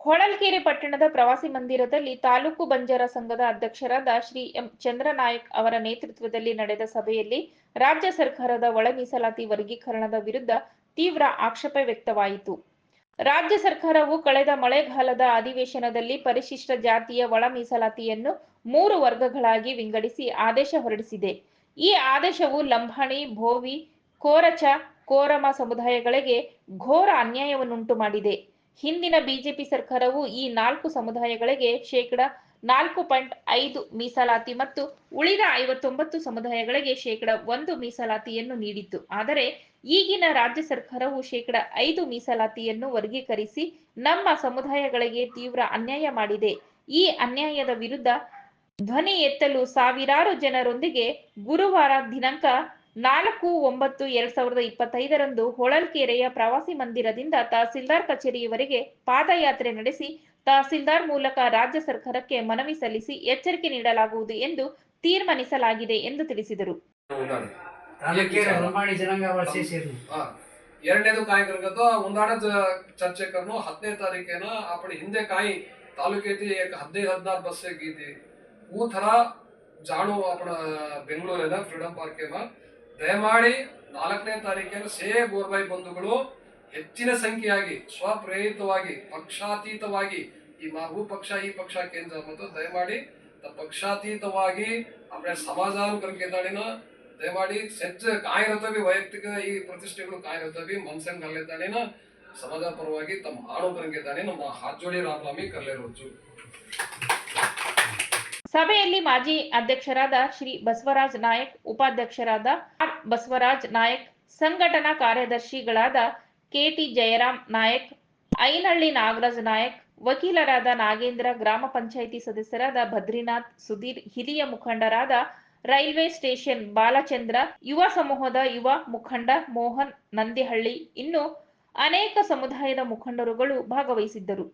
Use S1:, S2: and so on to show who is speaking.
S1: ಹೊಳಲ್ಕೆರೆ ಪಟ್ಟಣದ ಪ್ರವಾಸಿ ಮಂದಿರದಲ್ಲಿ ತಾಲೂಕು ಬಂಜಾರ ಸಂಘದ ಅಧ್ಯಕ್ಷರಾದ ಶ್ರೀ ಎಂ ಚಂದ್ರನಾಯಕ್ ಅವರ ನೇತೃತ್ವದಲ್ಲಿ ನಡೆದ ಸಭೆಯಲ್ಲಿ ರಾಜ್ಯ ಸರ್ಕಾರದ ಒಳ ಮೀಸಲಾತಿ ವರ್ಗೀಕರಣದ ವಿರುದ್ಧ ತೀವ್ರ ಆಕ್ಷೇಪ ವ್ಯಕ್ತವಾಯಿತು. ರಾಜ್ಯ ಸರ್ಕಾರವು ಕಳೆದ ಮಳೆಗಾಲದ ಅಧಿವೇಶನದಲ್ಲಿ ಪರಿಶಿಷ್ಟ ಜಾತಿಯ ಒಳ ಮೀಸಲಾತಿಯನ್ನು ಮೂರು ವರ್ಗಗಳಾಗಿ ವಿಂಗಡಿಸಿ ಆದೇಶ ಹೊರಡಿಸಿದೆ. ಈ ಆದೇಶವು ಲಂಬಾಣಿ, ಭೋವಿ, ಕೋರಚ, ಕೋರಮ ಸಮುದಾಯಗಳಿಗೆ ಘೋರ ಅನ್ಯಾಯವನ್ನುಂಟು ಮಾಡಿದೆ. ಹಿಂದಿನ ಬಿಜೆಪಿ ಸರ್ಕಾರವು ಈ ನಾಲ್ಕು ಸಮುದಾಯಗಳಿಗೆ ಶೇಕಡ ನಾಲ್ಕು ಪಾಯಿಂಟ್ ಐದು ಮೀಸಲಾತಿ ಮತ್ತು ಉಳಿದ ಐವತ್ತೊಂಬತ್ತು ಸಮುದಾಯಗಳಿಗೆ ಶೇಕಡ ಒಂದು ಮೀಸಲಾತಿಯನ್ನು ನೀಡಿತ್ತು. ಆದರೆ ಈಗಿನ ರಾಜ್ಯ ಸರ್ಕಾರವು ಶೇಕಡ ಐದು ಮೀಸಲಾತಿಯನ್ನು ವರ್ಗೀಕರಿಸಿ ನಮ್ಮ ಸಮುದಾಯಗಳಿಗೆ ತೀವ್ರ ಅನ್ಯಾಯ ಮಾಡಿದೆ. ಈ ಅನ್ಯಾಯದ ವಿರುದ್ಧ ಧ್ವನಿ ಎತ್ತಲು ಸಾವಿರಾರು ಜನರೊಂದಿಗೆ ಗುರುವಾರ ದಿನಾಂಕ ನಾಲ್ಕು ಒಂಬತ್ತು ಎರಡ್ ಸಾವಿರದ ಇಪ್ಪತ್ತೈದರಂದು ಹೊಳಲ್ಕೆರೆಯ ಪ್ರವಾಸಿ ಮಂದಿರದಿಂದ ತಹಸೀಲ್ದಾರ್ ಕಚೇರಿಯವರೆಗೆ ಪಾದಯಾತ್ರೆ ನಡೆಸಿ ತಹಸೀಲ್ದಾರ್ ಮೂಲಕ ರಾಜ್ಯ ಸರ್ಕಾರಕ್ಕೆ ಮನವಿ ಸಲ್ಲಿಸಿ ಎಚ್ಚರಿಕೆ ನೀಡಲಾಗುವುದು ಎಂದು ತೀರ್ಮಾನಿಸಲಾಗಿದೆ ಎಂದು ತಿಳಿಸಿದರು.
S2: ಎರಡನೇದು ಕಾಯಿ ಉಂದಾಣ ಚರ್ಚೆ ಕರ್ನು ಹದಿನೈದು ತಾರೀಕೇನ ಆಪಣ ಹಿಂದೆ ಕಾಯಿ ತಾಲೂಕೈತಿ ಹದಿನೈದು ಹದಿನಾರು ಬಸ್ ಗೀತಿ. ಊ ಥರ ಜಾಣು ಅಪ್ಪಣ ಬೆಂಗಳೂರಿನ ಫ್ರೀಡಮ್ ಪಾರ್ಕೇನ ದಯಮಾಡಿ ನಾಲ್ಕನೇ ತಾರೀಕಿನ ಸೇ ಗೋರ್ಬಾಯಿ ಬಂಧುಗಳು ಹೆಚ್ಚಿನ ಸಂಖ್ಯೆಯಾಗಿ, ಸ್ವಪ್ರೇರಿತವಾಗಿ, ಪಕ್ಷಾತೀತವಾಗಿ ಈ ನಾವು ಪಕ್ಷ, ಈ ಪಕ್ಷ ಕೇಂದ್ರ ಮತ್ತು ದಯಮಾಡಿ ಪಕ್ಷಾತೀತವಾಗಿ ಆಮೇಲೆ ಸಮಾಜಾನುಕರಿಕೆದಾಡಿನ ದಯಮಾಡಿ ಸೆಚ್ಚ ಕಾಯಿರತವಿ, ವೈಯಕ್ತಿಕ ಈ ಪ್ರತಿಷ್ಠೆಗಳು ಕಾಯಿರತವಿ ಮನ್ಸಂಗ್ ಅಲ್ಲೆದ್ದಾಡಿನ ಸಮಾಜ ಪರವಾಗಿ ತಮ್ಮ ಆಣೋಕರಂಗಿದ್ದಾನೆ ನಮ್ಮ ಹಾಜೋಡಿ ರಾಮರಾಮಿ ಕಲ್ಲೇರೋಚು
S1: ಸಭೆಯಲ್ಲಿ ಮಾಜಿ ಅಧ್ಯಕ್ಷರಾದ ಶ್ರೀ ಬಸವರಾಜ್ ನಾಯಕ್, ಉಪಾಧ್ಯಕ್ಷರಾದ ಆರ್ ಬಸವರಾಜ್ ನಾಯಕ್, ಸಂಘಟನಾ ಕಾರ್ಯದರ್ಶಿಗಳಾದ ಕೆಟಿ ಜಯರಾಮ್ ನಾಯಕ್, ಐನಹಳ್ಳಿ ನಾಗರಾಜ್ ನಾಯಕ್, ವಕೀಲರಾದ ನಾಗೇಂದ್ರ, ಗ್ರಾಮ ಪಂಚಾಯಿತಿ ಸದಸ್ಯರಾದ ಭದ್ರಿನಾಥ್, ಸುಧೀರ್, ಹಿರಿಯ ಮುಖಂಡರಾದ ರೈಲ್ವೆ ಸ್ಟೇಷನ್ ಬಾಲಚಂದ್ರ, ಯುವ ಸಮೂಹದ ಯುವ ಮುಖಂಡ ಮೋಹನ್ ನಂದಿಹಳ್ಳಿ, ಇನ್ನು ಅನೇಕ ಸಮುದಾಯದ ಮುಖಂಡರುಗಳು ಭಾಗವಹಿಸಿದ್ದರು.